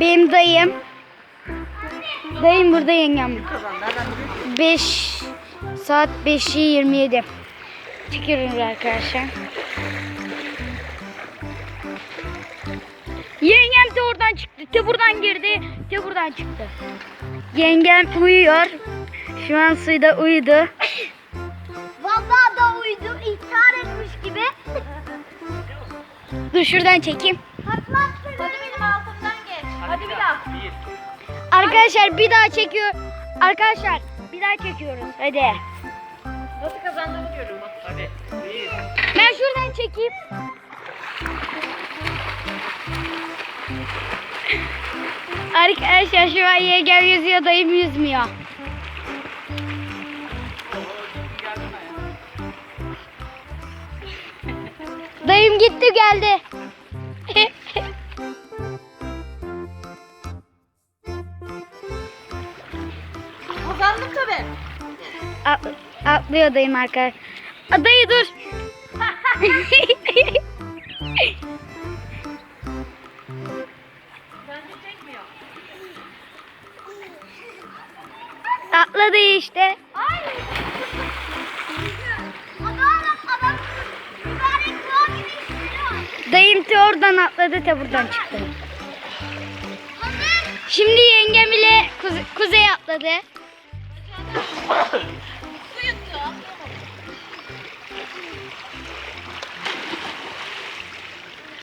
Benim dayım. Dayım burada yengem. 5 saat 5'i 27. Çekiyorum arkadaşlar. Yengem de oradan çıktı. Te buradan girdi. Te buradan çıktı. Yengem uyuyor. Şu an suyda uyudu. Vallahi da uydu. İntihar etmiş gibi. Dur şuradan çekeyim. Hatman Hadi benim altımdan geç. Hadi bir daha. Arkadaşlar bir daha çekiyor. Arkadaşlar bir daha çekiyoruz. Hadi. Nasıl kazandığımı görüyorum. Hadi. Bir. Ben şuradan çekeyim. Arkadaşlar şu an yengem yüzüyor dayım yüzmüyor. Dayım gitti geldi. Kazandım tabii. At- atlıyor dayım arkadaşlar. Dayı dur. Atladı işte. Ay. Dayım te oradan atladı te buradan çıktı. Şimdi yengem ile kuze- kuzey atladı.